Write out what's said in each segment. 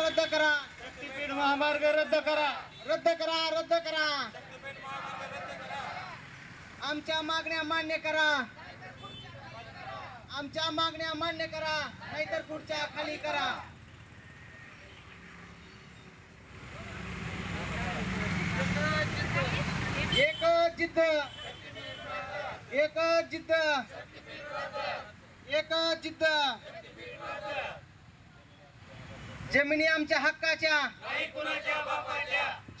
रद्द करा. शक्तीपीठ महामार्ग रद्द करा. रद्द करा रद्द करा. आमच्या मागण्या मान्य करा. आमच्या मागण्या मान्य करा. नाहीतर पुढच्या खाली करा. एक जिद्द. एक जिद्द. एक जिद्द. जमिनी आमच्या हक्काच्या.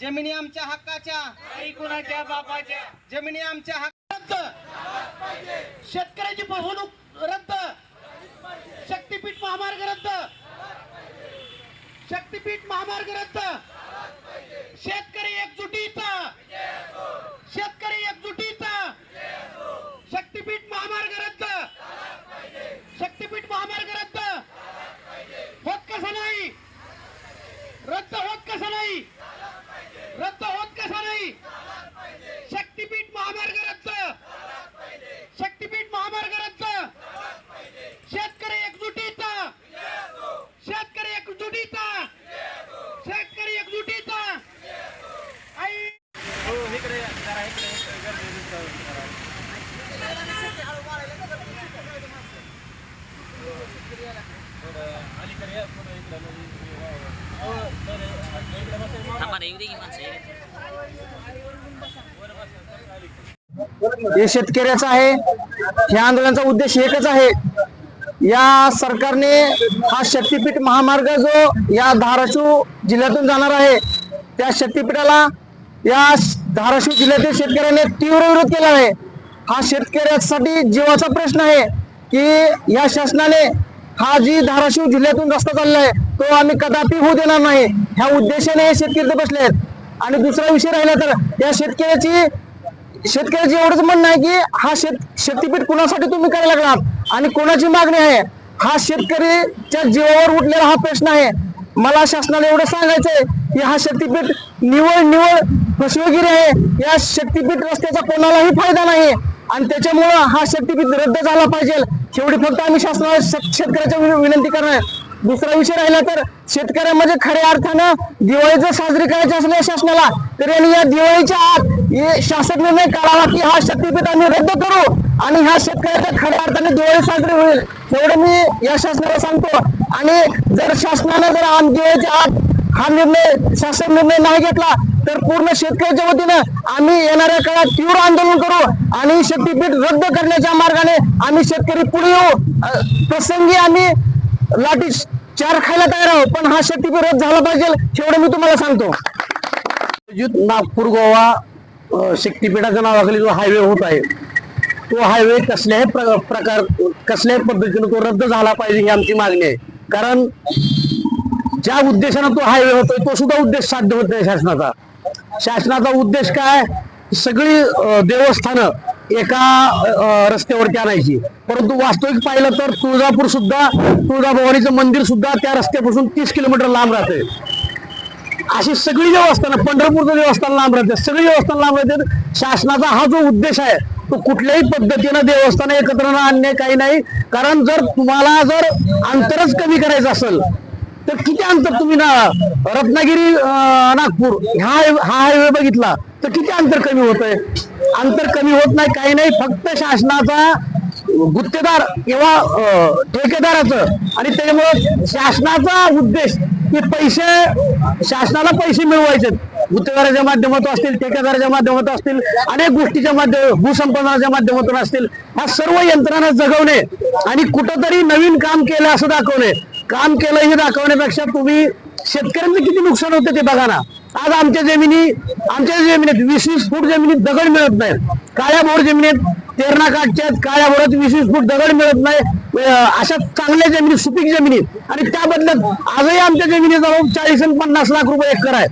जमिनी आमच्या हक्काच्या. नाही कुणाच्या बापाच्या. जमिनी आमच्या हक्क शेतकऱ्याची फसवणूक रद्द. शक्तीपीठ महामार्ग रद्द. शक्तीपीठ महामार्ग रद्द शेतकरी एकजुटीचा शेतकरी एकजुटीचा शक्तीपीठ महामार्ग रद्द शक्तीपीठ महामार्ग रद्द होत कसा नाही रद्द होत कसा नाही रद्द होत कसा नाही शक्तीपीठ महामार्ग रद्द शक्तीपीठ महामार्ग रद्द शेतकरी एकजुटीचा शेतकरी एकजुटीचा शेतकरी एकजुटीचा आई थांबा ना येऊ दे की माणसं येऊ दे. हे शेतकऱ्याचं आहे. या आंदोलनाचा उद्देश एकच आहे. या सरकारने हा शक्तीपीठ महामार्ग जो या धाराशिव जिल्ह्यातून जाणार आहे त्या शक्तीपीठाला या धाराशिव जिल्ह्यातील शेतकऱ्याने तीव्र विरोध केला आहे. हा शेतकऱ्यासाठी जीवाचा प्रश्न आहे की या शासनाने हा जी धाराशिव जिल्ह्यातून रस्ता चालला आहे तो आम्ही कदापि होऊ देणार नाही. ह्या उद्देशाने हे शेतकरी बसले आहेत. आणि दुसरा विषय राहिला तर या शेतकऱ्याची शेतकऱ्याचे एवढंच म्हणणं आहे की हा शेत शेतीपीठ कुणासाठी तुम्ही करायला लागलात? आणि कोणाची मागणी आहे? हा शेतकरीच्या जीवावर उठलेला हा प्रश्न आहे. मला शासनाला एवढं सांगायचंय की हा शक्तीपीठ निवळ निवळ फसवेगिरी आहे. या शक्तीपीठ रस्त्याचा कोणालाही फायदा नाही. आणि त्याच्यामुळं हा शक्तीपीठ रद्द झाला पाहिजे. एवढी फक्त आम्ही शासनाला शेतकऱ्याच्या विनंती करणार आहे. दुसरा विषय राहिला तर शेतकऱ्यामध्ये खऱ्या अर्थानं दिवाळी जर साजरी करायची असली शासनाला तर यांनी या दिवाळीच्या आत हे शासन निर्णय काढावा की हा शक्तीपीठ आम्ही रद्द करू आणि ह्या शेतकऱ्याच्या खऱ्या अर्थाने दिवाळी साजरी होईल. एवढं मी या शासनाला सांगतो. आणि जर शासनानं जर आम दिवाळीच्या आत हा निर्णय शासन निर्णय नाही घेतला तर पूर्ण शेतकऱ्याच्या वतीनं आम्ही येणाऱ्या काळात तीव्र आंदोलन करू आणि शक्तीपीठ रद्द करण्याच्या मार्गाने आम्ही शेतकरी पुढे येऊ. प्रसंगी आम्ही लाठी चार खायला तयार आहोत पण हा शेती विरोध झाला पाहिजे एवढं मी तुम्हाला सांगतो. नागपूर गोवा शक्तीपीठाच्या नावाखाली जो हायवे होत आहे तो हायवे कसल्याही प्र- प्रकार कसल्याही पद्धतीने तो रद्द झाला पाहिजे ही आमची मागणी आहे. कारण ज्या उद्देशानं तो हायवे होतोय तो सुद्धा उद्देश साध्य होत नाही शासनाचा. शासनाचा उद्देश काय? सगळी देवस्थानं एका रस्त्यावरती आणायची. परंतु वास्तविक पाहिलं तर तुळजापूर सुद्धा तुळजाभवानीचं मंदिर सुद्धा त्या रस्त्यापासून तीस किलोमीटर लांब राहते. अशी सगळी देवस्थानं पंढरपूरचं देवस्थान लांब राहते. सगळी देवस्थान लांब राहते. शासनाचा हा जो उद्देश आहे तो कुठल्याही पद्धतीनं देवस्थानं एकत्र न आणणे काही नाही. कारण जर तुम्हाला जर अंतरच कमी करायचं असेल तर किती अंतर तुम्ही ना रत्नागिरी नागपूर हा हायवे- हा हायवे बघितला तर किती अंतर कमी होत आहे अंतर कमी होत नाही काही नाही. फक्त शासनाचा गुत्तेदार किंवा अं, ठेकेदाराचं. आणि त्याच्यामुळे शासनाचा उद्देश की पैसे शासनाला पैसे मिळवायचे. गुत्तेदाराच्या माध्यमातून असतील ठेकेदाराच्या माध्यमातून असतील अनेक गोष्टीच्या माध्यम भूसंपादनाच्या माध्यमातून असतील. ह्या सर्व यंत्रणा जगवणे आणि कुठंतरी नवीन काम केलं असं दाखवणे. काम केलं हे दाखवण्यापेक्षा तुम्ही शेतकऱ्यांचं किती नुकसान होते ते बघा ना. आज आमच्या जमिनी आमच्या जमिनीत वीस वीस फूट जमिनीत दगड मिळत नाही. काळ्या बोर जमिनीत तेरणा काठच्यात काळ्या बोरात वीस वीस फूट दगड मिळत नाही. अशा चांगल्या जमिनीत सुपीक जमिनीत. आणि त्या बदल्यात आजही आमच्या जमिनीचा भाव चाळीस आणि पन्नास लाख रुपये एकर आहे.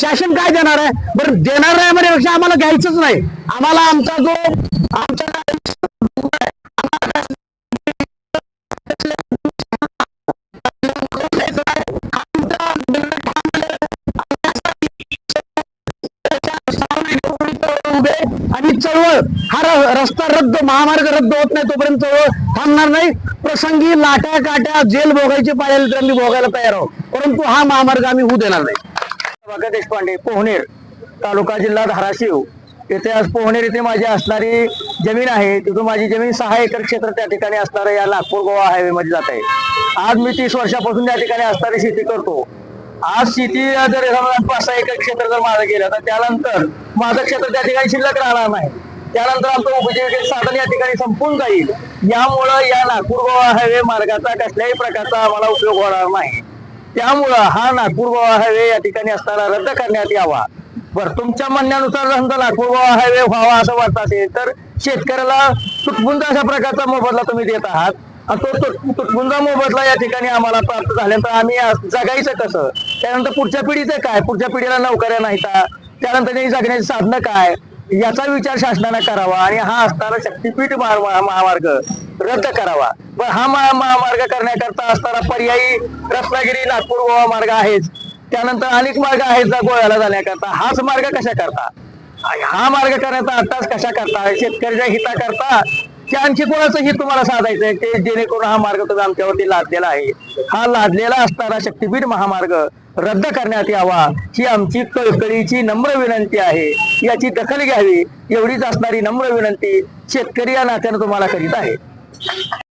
शासन काय देणार आहे? बरं देणार नाही म्हणण्यापेक्षा आम्हाला घ्यायचंच नाही. आम्हाला आमचा जो आमच्या चळवळ. हा रस्ता रद्द महामार्ग रद्द होत नाही तोपर्यंत चळवळ थांबणार नाही. प्रसंगी लाट्या काट्या जेल भोगायची पाहिजे तर आम्ही भोगायला तयार आहोत. परंतु हा महामार्ग आम्ही होऊ देणार नाही. प्रभाकर देशपांडे पोहनेर तालुका जिल्हा धाराशिव. येथे आज पोहनेर येथे माझी असणारी जमीन आहे. तिथून माझी जमीन सहा एकर क्षेत्र त्या ठिकाणी असणारं या नागपूर गोवा हायवे मध्ये जात आहे. आज मी तीस वर्षापासून त्या ठिकाणी असणारी शेती करतो. आज शेती जर समजा पाच सहा एकर क्षेत्र जर माझं गेलं तर त्यानंतर माझं क्षेत्र त्या ठिकाणी शिल्लक राहणार नाही. त्यानंतर आमचं उपजीविकेचं साधन या ठिकाणी संपून जाईल. यामुळं या नागपूर गोवा हायवे मार्गाचा कसल्याही प्रकारचा आम्हाला उपयोग होणार नाही. त्यामुळं हा नागपूर गोवा हायवे या ठिकाणी असताना रद्द करण्यात यावा. बरं तुमच्या म्हणण्यानुसार समजा नागपूर गोवा हायवे व्हावा असं वाटत असेल तर शेतकऱ्याला तुटपुंजा अशा प्रकारचा मोबदला तुम्ही देत आहात. तो तुटपुंजा मोबदला या ठिकाणी आम्हाला प्राप्त झाल्यानंतर आम्ही जगायचं कसं? त्यानंतर पुढच्या पिढीचं काय? पुढच्या पिढीला नोकऱ्या नाहीत. त्यानंतर त्यांनी जगण्याची साधनं काय? याचा विचार शासनाने करावा आणि हा असणारा शक्तीपीठ महामार्ग रद्द करावा. पण हा महामार्ग करण्याकरता असणारा पर्यायी रत्नागिरी नागपूर गोवा मार्ग आहेच त्यानंतर अनेक मार्ग आहेत गोव्याला जाण्याकरता. हाच मार्ग कशा करता? हा मार्ग करण्याचा आत्ताच कशा करता? शेतकऱ्याच्या हिताकरता की आणखी कोणाचं हित तुम्हाला साधायचंय? ते जेणेकरून हा मार्ग तुम्ही आमच्यावरती लादलेला आहे. हा लादलेला असणारा शक्तीपीठ महामार्ग रद्द करण्यात यावा ही आमची कळकळीची नम्र विनंती आहे. याची दखल घ्यावी एवढीच असणारी नम्र विनंती शेतकरी या नात्यानं तुम्हाला करीत आहे.